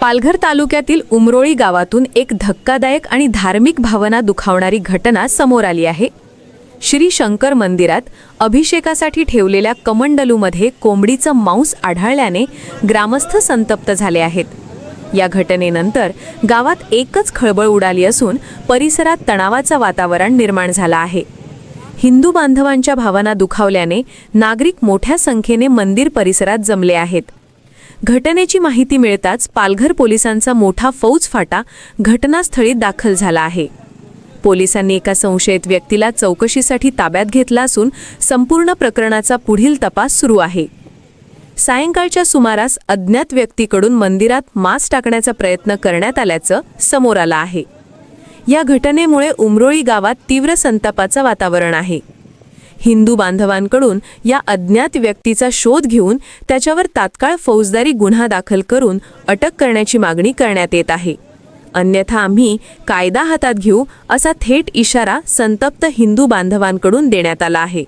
पालघर तालुक्यातील उमरोळी गावातून एक धक्कादायक आणि धार्मिक भावना दुखावणारी घटना समोर आली आहे. श्री शंकर मंदिरात अभिषेकासाठी ठेवलेल्या कमंडलूमध्ये कोंबडीचं मांस आढळल्याने ग्रामस्थ संतप्त झाले आहेत. या घटनेनंतर गावात एकच खळबळ उडाली असून परिसरात तणावाचं वातावरण निर्माण झालं आहे. हिंदू बांधवांच्या भावना दुखावल्याने नागरिक मोठ्या संख्येने मंदिर परिसरात जमले आहेत. घटनेची माहिती मिळताच पालघर पोलिसांचा मोठा फौज फाटा घटनास्थळी दाखल झाला आहे. पोलिसांनी एका संशयित व्यक्तीला चौकशीसाठी ताब्यात घेतला असून संपूर्ण प्रकरणाचा पुढील तपास सुरू आहे. सायंकाळच्या सुमारास अज्ञात व्यक्तीकडून मंदिरात मांस टाकण्याचा प्रयत्न करण्यात आल्याचं समोर आलं आहे. या घटनेमुळे उमरोळी गावात तीव्र संतापाचं वातावरण आहे. हिंदू बांधवांकडून या अज्ञात व्यक्तीचा शोध घेऊन त्याच्यावर तात्काळ फौजदारी गुन्हा दाखल करून अटक करण्याची मागणी करण्यात येत आहे. अन्यथा आम्ही कायदा हातात घेऊ असा थेट इशारा संतप्त हिंदू बांधवांकडून देण्यात आला आहे.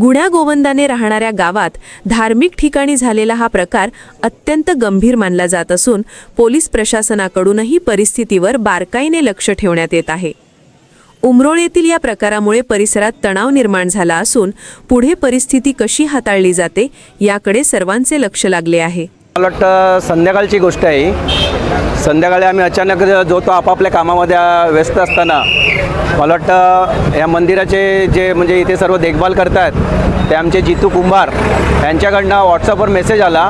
गुण्या गोवंदाने राहणाऱ्या गावात धार्मिक ठिकाणी झालेला हा प्रकार अत्यंत गंभीर मानला जात असून पोलीस प्रशासनाकडूनही परिस्थितीवर बारकाईने लक्ष ठेवण्यात येत आहे. उमरोळ येथील या प्रकारामुळे परिसरात तणाव निर्माण झाला असून पुढे परिस्थिती कशी हाताळली जाते याकडे सर्वांचे लक्ष लागले आहे. मला वाटतं संध्याकाळची गोष्ट आहे संध्याकाळी आम्ही अचानक जो तो आपापल्या कामामध्ये व्यस्त असताना. मला वाटतं या मंदिराचे जे म्हणजे इथे सर्व देखभाल करतात ते आमचे जितू कुंभार यांच्याकडनं व्हॉट्सअपवर मेसेज आला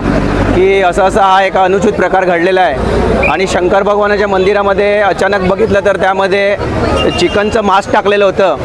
की असं असं हा एक अनुचित प्रकार घडलेला आहे. आणि शंकर भगवानाच्या मंदिरामध्ये अचानक बघितलं तर त्यामध्ये चिकनचं मांस टाकलेलं होतं.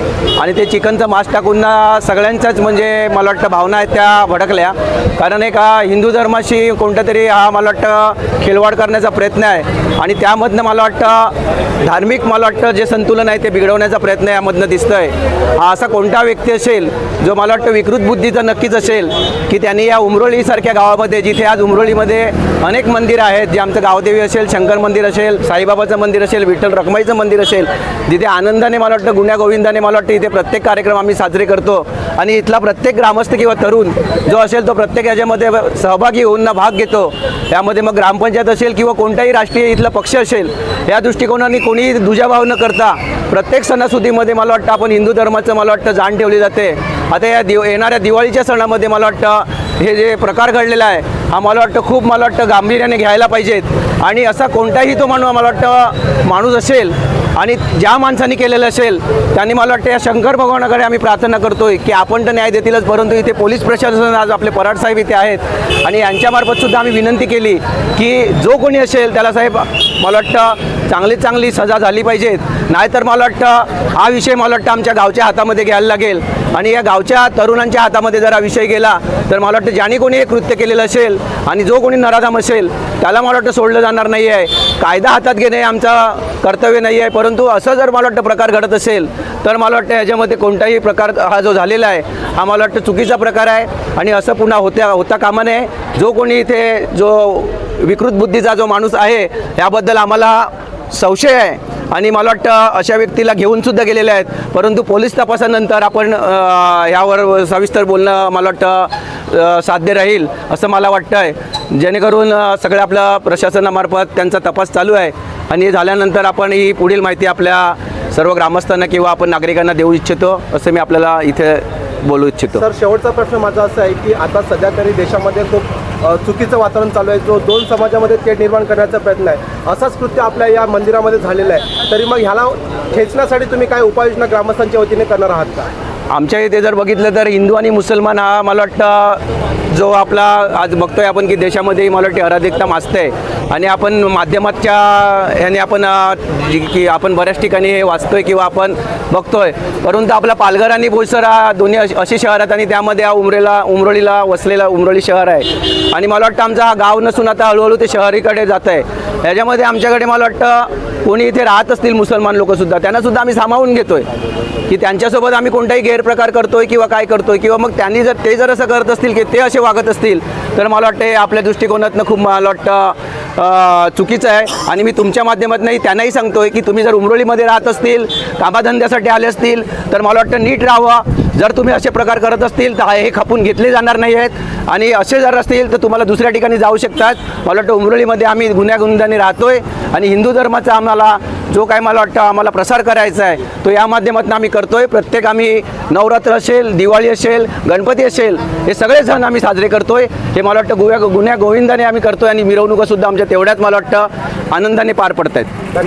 आणि ते चिकनचं मांस टाकून सगळ्यांच्याच म्हणजे मला वाटतं भावना आहेत त्या भडकल्या. कारण एक हिंदू धर्माशी कोणता तरी हा मला वाटतं खिलवाड करण्याचा प्रयत्न आहे. आणि त्यामधनं मला वाटतं धार्मिक मला वाटतं जे संतुलन आहे ते बिघडवण्याचा प्रयत्न यामधनं दिसतं आहे हा असा कोणता व्यक्ती असेल जो मला वाटतं विकृत बुद्धीचा नक्कीच असेल की त्यांनी या उमरोळीसारख्या गावामध्ये जिथे आज उमरोळीमध्ये अनेक मंदिरं आहेत जे आमचं गावदेवी असेल शंकर मंदिर असेल साईबाबाचं मंदिर असेल विठ्ठल रखमाईचं मंदिर असेल जिथे आनंदाने मला वाटतं गुण्यागोविंदाने मला वाटतं इथे प्रत्येक कार्यक्रम आम्ही साजरे करतो. आणि इथला प्रत्येक ग्रामस्थ किंवा तरुण जो असेल तो प्रत्येक याच्यामध्ये सहभागी होऊन ना भाग घेतो. त्यामध्ये मग ग्रामपंचायत असेल किंवा कोणताही राष्ट्रीय इथला पक्ष असेल या दृष्टिकोनाने कोणीही दुजाभाव न करता प्रत्येक सणासुदीमध्ये मला वाटतं आपण हिंदू धर्माचं मला वाटतं जाण ठेवली जाते. आता या दिव येणाऱ्या दिवाळीच्या सणामध्ये मला वाटतं हे जे प्रकार घडलेला आहे हा मला वाटतं खूप मला वाटतं गांभीर्याने घ्यायला पाहिजेत. आणि असा कोणताही तो माणूस मला वाटतं माणूस असेल आणि ज्या माणसांनी केलेलं असेल त्यांनी मला वाटतं या शंकर भगवानाकडे आम्ही प्रार्थना करतोय की आपण तर न्याय देतीलच परंतु इथे पोलीस प्रशासन आज आपले पराड साहेब इथे आहेत. आणि यांच्यामार्फत सुद्धा आम्ही विनंती केली की जो कोणी असेल त्याला साहेब मला वाटतं चांगली चांगली सजा झाली पाहिजेत. नाहीतर मला वाटतं हा विषय मला वाटतं आमच्या गावच्या हातामध्ये घ्यायला लागेल. आणि या गावच्या तरुणांच्या हातामध्ये जर हा विषय गेला तर मला वाटतं ज्याने कोणी हे कृत्य केलेलं असेल आणि जो कोणी नराधाम असेल त्याला मला वाटतं सोडलं जाणार नाही आहे कायदा हातात घेणे हे आमचं कर्तव्य नाही आहे परंतु असं जर मला वाटतं प्रकार घडत असेल तर मला वाटतं ह्याच्यामध्ये कोणताही प्रकार हा जो झालेला आहे हा मला वाटतं चुकीचा प्रकार आहे. आणि असं पुन्हा होत्या होता कामा नये. जो कोणी इथे जो विकृत बुद्धीचा जो माणूस आहे याबद्दल आम्हाला संशय आहे. आणि मला वाटतं अशा व्यक्तीला घेऊन सुद्धा गेलेले आहेत. परंतु पोलीस तपासानंतर आपण यावर सविस्तर बोलणं मला वाटतं साध्य राहील असं मला वाटतं आहे. जेणेकरून सगळ्या आपल्या प्रशासनामार्फत त्यांचा तपास चालू आहे आणि हे झाल्यानंतर आपण ही पुढील माहिती आपल्या सर्व ग्रामस्थांना किंवा आपण नागरिकांना देऊ इच्छितो असं मी आपल्याला इथे बोलू इच्छितो. सर शेवटचा प्रश्न माझा असा आहे की आता सध्या तरी देशामध्ये खूप चुकीचं वातावरण चालू आहे. जो दोन समाजामध्ये तेढ निर्माण करण्याचा प्रयत्न आहे. असाच कृत्य आपल्या या मंदिरामध्ये झालेलं आहे. तरी मग ह्याला ठेचण्यासाठी तुम्ही काय उपाययोजना ग्रामस्थांच्या वतीने करणार आहात का? आमच्या इथे जर बघितलं तर हिंदू आणि मुसलमान हा मला वाटतं जो आपला आज बघतोय आपण की देशामध्ये मला वाटते अराधिकता माजते आणि आपण माध्यमाच्या ह्याने आपण की आपण बऱ्याच ठिकाणी हे वाचतोय किंवा आपण बघतोय. परंतु आपला पालघर आणि बोईसर हा दोन्ही असे शहर आहेत आणि त्यामध्ये हा उमरेला उमरोळीला वसलेला उमरोळी शहर आहे. आणि मला वाटतं आमचा हा गाव नसून आता हळूहळू ते शहरीकडे जात आहे ह्याच्यामध्ये आमच्याकडे मला वाटतं कोणी इथे राहत असतील मुसलमान लोकंसुद्धा त्यांनासुद्धा आम्ही सामावून घेतोय. की त्यांच्यासोबत आम्ही कोणताही गैरप्रकार करतोय किंवा काय करतोय किंवा मग त्यांनी जर ते जर असं करत असतील की ते असे वागत असतील तर मला वाटतं हे आपल्या दृष्टिकोनातनं खूप मला वाटतं चुकीचं आहे. आणि मी तुमच्या माध्यमातूनही त्यांनाही सांगतोय की तुम्ही जर उमरोळीमध्ये राहत असतील कामाधंद्यासाठी आले असतील तर मला वाटतं नीट राहावं. जर तुम्ही असे प्रकार करत असतील तर हे खपून घेतले जाणार नाही आहेत. आणि असे जर असतील तर तुम्हाला दुसऱ्या ठिकाणी जाऊ शकतात. मला वाटतं उमरळीमध्ये आम्ही गुन्ह्यागुंदाने राहतोय. आणि हिंदू धर्माचा आम्हाला जो काय मला वाटतं आम्हाला प्रसार करायचा आहे तो या माध्यमातून आम्ही करतोय. प्रत्येक आम्ही नवरात्र असेल दिवाळी असेल गणपती असेल हे सगळे सण आम्ही साजरे करतोय. हे मला वाटतं गुव्या गुन्ह्या गोविंदाने आम्ही करतोय. आणि मिरवणुकासुद्धा आमच्या तेवढ्याच मला वाटतं आनंदाने पार पडत आहेत धन्यवाद